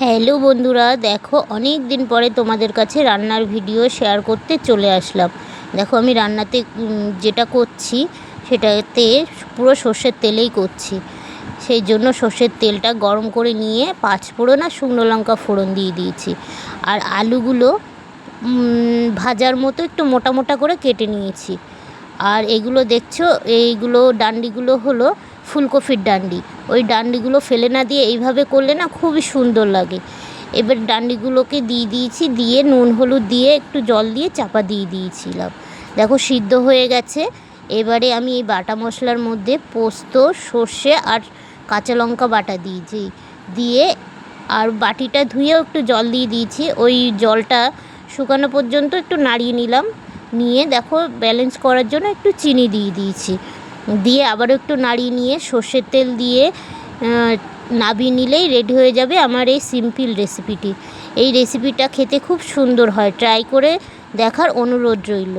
Hello বন্ধুরা, দেখো অনেক দিন পরে তোমাদের কাছে রান্নার ভিডিও শেয়ার করতে চলে আসলাম। দেখো আমি রান্নাতে যেটা করছি, সেটাতে পুরো সর্ষের তেলেই করছি। সেই জন্য সর্ষের তেলটা গরম করে নিয়ে পাঁচ ফোড়ন আর শুকনো লঙ্কা ফোড়ন দিয়ে দিয়েছি। আর আলুগুলো ভাজার মতো একটু মোটা মোটা করে কেটে নিয়েছি। আর এগুলো দেখছ? এইগুলো ডান্ডিগুলো হলো ফুলকপির ডান্ডি। ওই ডান্ডিগুলো ফেলে না দিয়ে এইভাবে করলে না খুবই সুন্দর লাগে। এবার ডান্ডিগুলোকে দিয়ে দিয়েছি, দিয়ে নুন হলুদ দিয়ে একটু জল দিয়ে চাপা দিয়ে দিয়েছিলাম। দেখো সিদ্ধ হয়ে গেছে। এবারে আমি এই বাটা মশলার মধ্যে পোস্ত, সর্ষে আর কাঁচা লঙ্কা বাটা দিয়েছি। দিয়ে আর বাটিটা ধুয়েও একটু জল দিয়ে দিয়েছি। ওই জলটা শুকানো পর্যন্ত একটু নাড়িয়ে নিলাম। নিয়ে দেখো ব্যালেন্স করার জন্য একটু চিনি দিয়ে দিয়েছি। দিয়ে আবারও একটু নাড়িয়ে নিয়ে সর্ষের তেল দিয়ে নাবি নিলেই রেডি হয়ে যাবে আমার এই সিম্পল রেসিপিটি এই রেসিপিটা খেতে খুব সুন্দর হয়। ট্রাই করে দেখার অনুরোধ রইল।